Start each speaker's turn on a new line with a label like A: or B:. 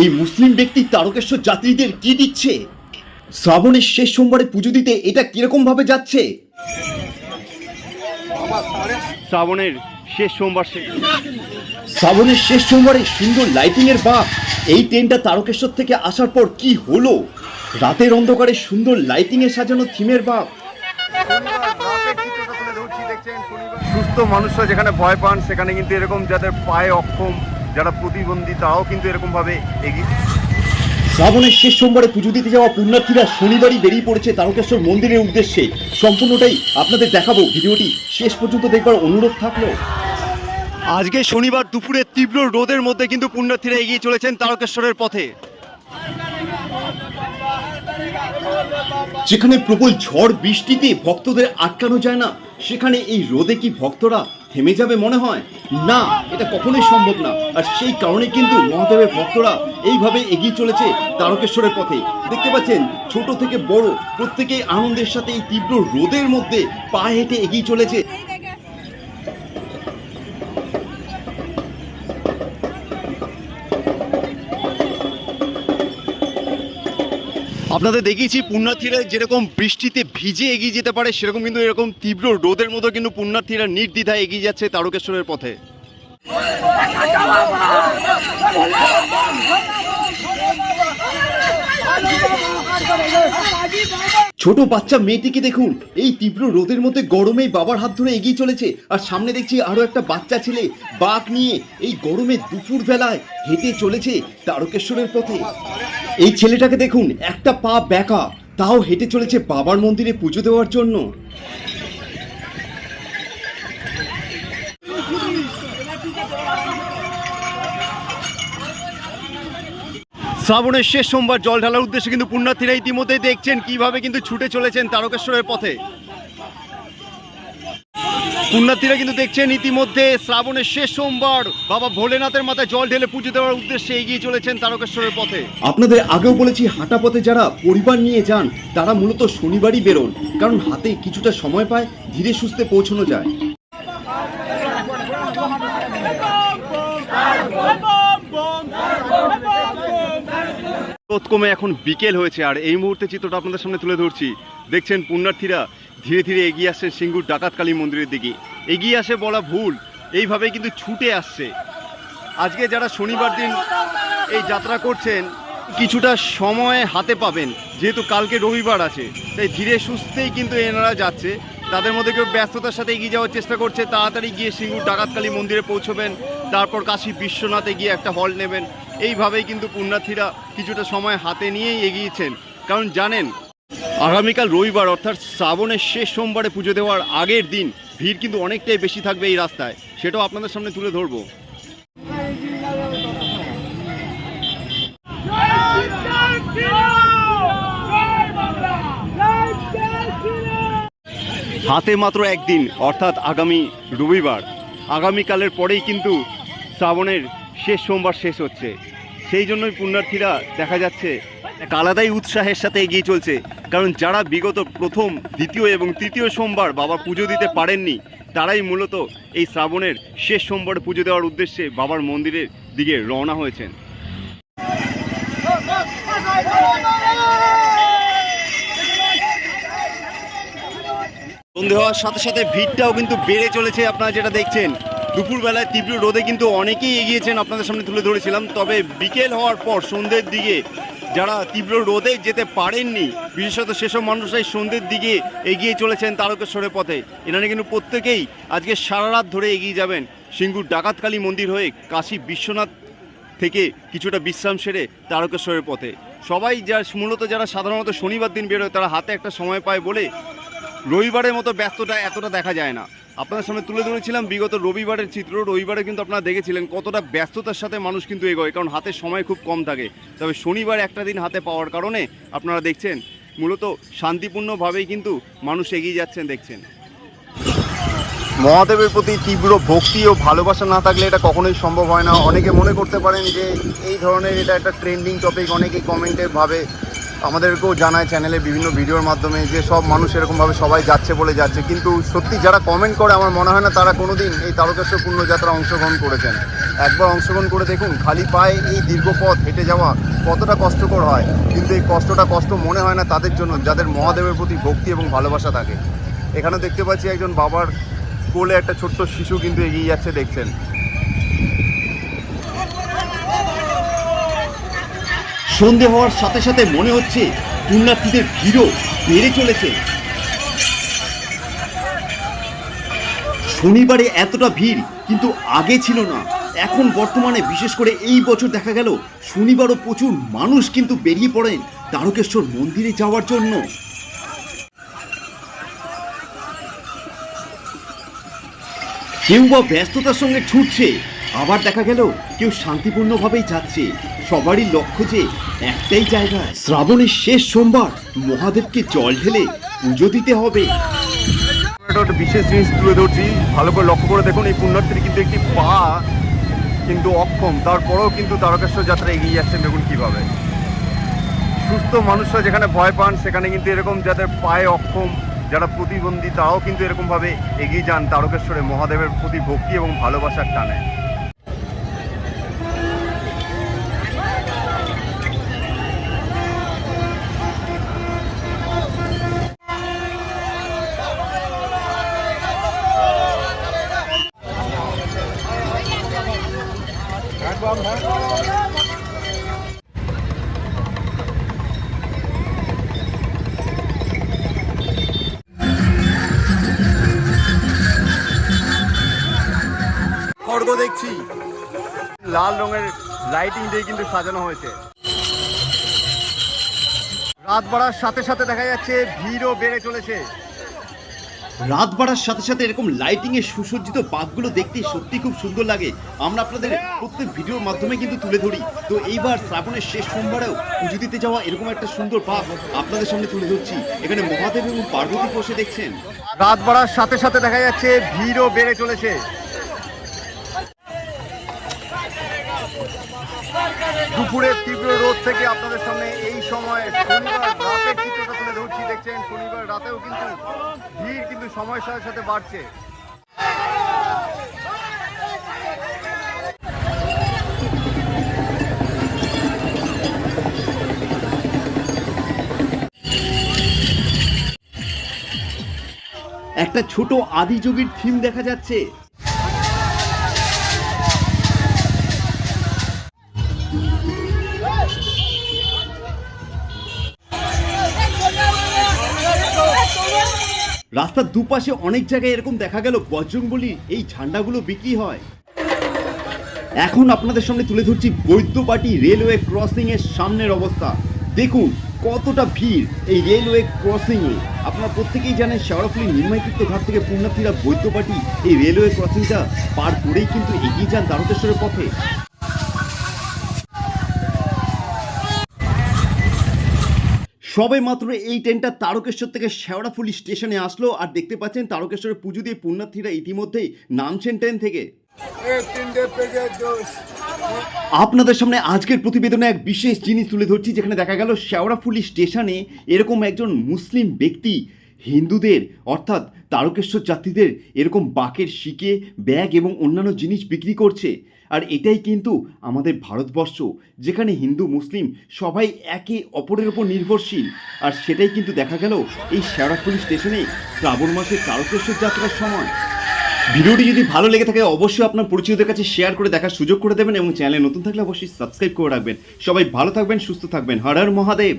A: এই মুসলিম ব্যক্তি তারকেশ্বর যাত্রীদের কি দিচ্ছে? শ্রাবণের শেষ সোমবারে পুজো দিতে এটা কীরকম ভাবে যাচ্ছে?
B: শ্রাবণের শেষ সোমবার শেষ।
A: শ্রাবণের শেষ সোমবারে সুন্দর লাইটিং এর বাপ এই ট্রেনটা তারকেশ্বর থেকে আসার পর কি হলো? রাতের অন্ধকারে সুন্দর লাইটিং এ সাজানো থিমের বাপ
B: সুস্থ মানুষরা যেখানে ভয় পান সেখানে কিন্তু এরকম যাদের পায়ে অক্ষম যারা প্রতিবন্ধী তারাও কিন্তু এরকম ভাবে এগিয়ে
A: শ্রাবণের শেষ সোমবারে পুজো দিতে যাওয়া পুণ্যার্থীরা শনিবারই বেরিয়ে পড়েছে তারকেশ্বর মন্দিরের উদ্দেশ্যে। সম্পূর্ণটাই আপনাদের দেখাবো। ভিডিওটি শেষ পর্যন্ত দেখবার অনুরোধ থাকল।
B: আজকে শনিবার দুপুরে তীব্র রোদের মধ্যে কিন্তু পুণ্যার্থীরা এগিয়ে চলেছেন তারকেশ্বরের পথে।
A: যেখানে প্রবল ঝড়, বৃষ্টিতে ভক্তদের আটকানো যায় না, সেখানে এই রোদে কি ভক্তরা থেমে যাবে মনে হয়? না, এটা কখনোই সম্ভব না। আর সেই কারণে কিন্তু মহাদেবের ভক্তরা এইভাবে এগিয়ে চলেছে তারকেশ্বরের পথে। দেখতে পাচ্ছেন, ছোট থেকে বড় প্রত্যেকেই আনন্দের সাথে এই তীব্র রোদের মধ্যে পা হেঁটে এগিয়ে চলেছে।
B: আপনাদের দেখিয়েছি পুণ্যার্থীরা যেরকম বৃষ্টিতে ভিজে এগিয়ে যেতে পারে, সেরকম কিন্তু এরকম তীব্র রোদের মতো কিন্তু পুণ্যার্থীরা নির্দ্বিধায় এগিয়ে যাচ্ছে তারকেশ্বরের পথে।
A: ছোট বাচ্চা মেয়েটিকে দেখুন। এই তীব্র রোদের মধ্যে গরমে বাবার হাত ধরে এগিয়ে চলেছে। আর সামনে দেখছি আরও একটা বাচ্চা ছেলে বাঘ নিয়ে এই গরমে দুপুর বেলায় হেঁটে চলেছে তারকেশ্বরের পথে। এই ছেলেটাকে দেখুন, একটা পা ব্যাকা তাও হেঁটে চলেছে বাবার মন্দিরে পুজো দেওয়ার জন্য।
B: শ্রাবণের শেষ সোমবার জল ঢালার উদ্দেশ্যে কিন্তু পুণ্যার্থীরা ইতিমধ্যে দেখছেন কীভাবে কিন্তু ছুটে চলেছেন তারকেশ্বরের পথে। পুণ্যার্থীরা কিন্তু দেখছেন ইতিমধ্যে শ্রাবণের শেষ সোমবার বাবা ভোলেনাথের মাথায় জল ঢেলে পুজো দেওয়ার উদ্দেশ্যে এগিয়ে চলেছেন তারকেশ্বরের পথে।
A: আপনাদের আগেও বলেছি, হাঁটা পথে যারা পরিবার নিয়ে যান, তারা মূলত শনিবারই বেরোন, কারণ হাতে কিছুটা সময় পায়, ধীরে সুস্থে পৌঁছানো যায়।
B: কমে এখন বিকেল হয়েছে, আর এই মুহূর্তে চিত্রটা আপনাদের সামনে তুলে ধরছি। দেখছেন পুণ্যার্থীরা ধীরে ধীরে এগিয়ে আসছেন সিঙ্গুর ডাকাতকালী মন্দিরের দিকে। এগিয়ে আসে বলা ভুল এইভাবে কিন্তু ছুটে আসছে। আজকে যারা শনিবার দিন এই যাত্রা করছেন, কিছুটা সময় হাতে পাবেন, যেহেতু কালকে রবিবার আছে। তাই ধীরে সুস্থেই কিন্তু এনারা যাচ্ছে, তাদের মধ্যে কেউ ব্যস্ততার সাথে এগিয়ে যাওয়ার চেষ্টা করছে, তাড়াতাড়ি গিয়ে সিঙ্গুর ডাকাতকালী মন্দিরে পৌঁছবেন, তারপর কাশী বিশ্বনাথে গিয়ে একটা হল নেবেন। এইভাবেই কিন্তু পুণ্যার্থীরা কিছুটা সময় হাতে নিয়েই এগিয়েছেন। কারণ জানেন, আগামীকাল রবিবার, অর্থাৎ শ্রাবণের শেষ সোমবারে পুজো দেওয়ার আগের দিন ভিড় কিন্তু অনেকটাই বেশি থাকবে এই রাস্তায়। সেটাও আপনাদের সামনে তুলে ধরবো। হাতে মাত্র একদিন, অর্থাৎ আগামী রবিবার। আগামীকালের পরেই কিন্তু শ্রাবণের শেষ সোমবার শেষ হচ্ছে। সেই জন্যই পুণ্যার্থীরা দেখা যাচ্ছে এক আলাদাই উৎসাহের সাথে এগিয়ে চলছে। কারণ যারা বিগত প্রথম, দ্বিতীয় এবং তৃতীয় সোমবার বাবা পুজো দিতে পারেননি, তারাই মূলত এই শ্রাবণের শেষ সোমবার পুজো দেওয়ার উদ্দেশ্যে বাবার মন্দিরের দিকে রওনা হয়েছেন। সন্ধে হওয়ার সাথে সাথে ভিড়টাও কিন্তু বেড়ে চলেছে, আপনারা যেটা দেখছেন। দুপুরবেলায় তীব্র রোদে কিন্তু অনেকেই এগিয়েছেন আপনাদের সামনে তুলে ধরেছিলাম। তবে বিকেল হওয়ার পর সন্ধ্যের দিকে যারা তীব্র রোদে যেতে পারেননি, বিশেষত সেসব মানুষরাই সন্ধ্যের দিকে এগিয়ে চলেছেন তারকেশ্বরের পথে। এনারা কিন্তু প্রত্যেকেই আজকে সারা রাত ধরে এগিয়ে যাবেন। সিঙ্গুর ডাকাতকালী মন্দির হয়ে কাশী বিশ্বনাথ থেকে কিছুটা বিশ্রাম সেরে তারকেশ্বরের পথে। সবাই যা মূলত যারা সাধারণত শনিবার দিন বেরোয়, তারা হাতে একটা সময় পায় বলে রবিবারের মতো ব্যস্ততা এতটা দেখা যায় না। আপনাদের সামনে তুলে ধরেছিলাম, বিগত রবিবারের চিত্র। রবিবারে কিন্তু আপনারা দেখেছিলেন কতটা ব্যস্ততার সাথে মানুষ কিন্তু এগোয়, কারণ হাতে সময় খুব কম থাকে। তবে শনিবার একটা দিন হাতে পাওয়ার কারণে আপনারা দেখছেন, মূলত শান্তিপূর্ণভাবেই কিন্তু মানুষ এগিয়ে যাচ্ছেন, দেখছেন। মহাদেবের প্রতি তীব্র ভক্তি ও ভালোবাসা না থাকলে এটা কখনোই সম্ভব হয় না। অনেকে মনে করতে পারেন যে এই ধরনের এটা একটা ট্রেন্ডিং টপিক অনেকেই কমেন্টে ভাবে আমাদেরকেও জানায় চ্যানেলে বিভিন্ন ভিডিওর মাধ্যমে যে সব মানুষ এরকমভাবে সবাই যাচ্ছে বলে যাচ্ছে। কিন্তু সত্যি যারা কমেন্ট করে, আমার মনে হয় না তারা কোনো দিন এই তারকেশ্বর পূর্ণযাত্রা অংশগ্রহণ করেছেন। একবার অংশগ্রহণ করে দেখুন, খালি পায়ে এই দীর্ঘ পথ হেঁটে যাওয়া কতটা কষ্টকর হয়, কিন্তু এই কষ্টটা কষ্ট মনে হয় না তাদের জন্য, যাদের মহাদেবের প্রতি ভক্তি এবং ভালোবাসা থাকে। এখানে দেখতে পাচ্ছি একজন বাবার কোলে একটা ছোট্ট শিশু কিন্তু এগিয়ে যাচ্ছে, দেখছেন।
A: সন্ধে হওয়ার সাথে সাথে মনে হচ্ছে পুণ্যার্থীদের ভিড়ও বেড়ে চলেছে। শনিবারে এতটা ভিড় কিন্তু আগে ছিল না। এখন বর্তমানে বিশেষ করে এই বছর দেখা গেল, শনিবারও প্রচুর মানুষ কিন্তু বেরিয়ে পড়েন তারকেশ্বর মন্দিরে যাওয়ার জন্য। কেউ বা ব্যস্ততার সঙ্গে ছুটছে আবার দেখা গেল, কেউ শান্তিপূর্ণভাবেই যাচ্ছে। সবারই লক্ষ্য যে একটাই জায়গা, শ্রাবণের শেষ সোমবার। মহাদেবকে জল ঢেলে পুজো দিতে হবে।
B: একটা বিশেষ জিনিস তুলে ধরছি। ভালো করে লক্ষ্য করে দেখুন, এই পুণ্যার্থীর কিন্তু একটি পা, কিন্তু অক্ষম। তারপরেও কিন্তু তারকেশ্বর যাত্রা এগিয়ে যাচ্ছেন দেখুন কীভাবে। সুস্থ মানুষরা যেখানে ভয় পান, সেখানে কিন্তু এরকম যাদের পায়ে অক্ষম, যারা প্রতিবন্ধী, তারাও কিন্তু এরকমভাবে এগিয়ে যান তারকেশ্বরে। মহাদেবের প্রতি ভক্তি এবং ভালোবাসার টানে। দেখছি। লাল রঙের লাইটিং দিয়ে কিন্তু সাজানো হয়েছে। রাত বাড়ার সাথে সাথে দেখা যাচ্ছে ভিড়ও বেড়ে চলেছে।
A: রাত বাড়ার সাথে সাথে এরকম লাইটিং এর সুসজ্জিত বাঘগুলো দেখতে সত্যি খুব সুন্দর লাগে। আমরা আপনাদের প্রত্যেক ভিডিওর মাধ্যমে কিন্তু তুলে ধরি। তো এইবার শ্রাবণের শেষ সোমবারেও পুজো দিতে যাওয়া এরকম একটা সুন্দর বাঘ আপনাদের সামনে তুলে ধরছি। এখানে মহাদেব এবং পার্বতী বসে দেখছেন।
B: রাত বাড়ার সাথে সাথে দেখা যাচ্ছে ভিড়ও বেড়ে চলেছে। দুপুরের তীব্র রোদ থেকে আপনাদের সামনে এই সময় শনিবার রাতের চিত্রটা তুলে ধরছি। দেখছেন, শনিবার রাতেও কিন্তু ভিড়, কিন্তু সময়ের সাথে সাথে বাড়ছে।
A: একটা ছোট আদিযোগীর থিম দেখা যাচ্ছে। রাস্তার দুপাশে অনেক জায়গায় এরকম দেখা গেল বজরংবলী, এই ঝান্ডাগুলো বিক্রি হয়। এখন আপনাদের সামনে তুলে ধরছি বৈদ্যবাটি রেলওয়ে ক্রসিং এর সামনের অবস্থা। দেখুন, কতটা ভিড় এই রেলওয়ে ক্রসিং এ। আপনারা প্রত্যেকেই জানেন শেওড়াফুলি নির্মাইকৃত ঘাট থেকে পুণ্যার্থীরা বৈদ্যবাটি এই রেলওয়ে ক্রসিংটা পার করেই কিন্তু এগিয়ে যান তারকেশ্বরের পথে। সবে মাত্র এই ট্রেনটা তারকেশ্বর থেকে শেওড়াফুলি স্টেশনে আসলো আর দেখতে পাচ্ছেন তারকেশ্বরের পুজো দিয়ে পুণ্যার্থীরা ইতিমধ্যেই নামছেন ট্রেন থেকে। আপনাদের সামনে আজকের প্রতিবেদনে এক বিশেষ জিনিস তুলে ধরছি যেখানে দেখা গেল শেওড়াফুলি স্টেশনে এরকম একজন মুসলিম ব্যক্তি হিন্দুদের অর্থাৎ তারকেশ্বর যাত্রীদের এরকম বাকের শিকে ব্যাগ এবং অন্যান্য জিনিস বিক্রি করছে। আর এটাই কিন্তু আমাদের ভারতবর্ষ, যেখানে হিন্দু, মুসলিম সবাই একে অপরের ওপর নির্ভরশীল। আর সেটাই কিন্তু দেখা গেল এই শেওড়াফুলি স্টেশনে শ্রাবণ মাসের তারকেশ্বর যাত্রার সময়। ভিডিওটি যদি ভালো লেগে থাকে, অবশ্যই আপনার পরিচিতদের কাছে শেয়ার করে দেখার সুযোগ করে দেবেন এবং চ্যানেলে নতুন থাকলে অবশ্যই সাবস্ক্রাইব করে রাখবেন। সবাই ভালো থাকবেন, সুস্থ থাকবেন। হর হর মহাদেব।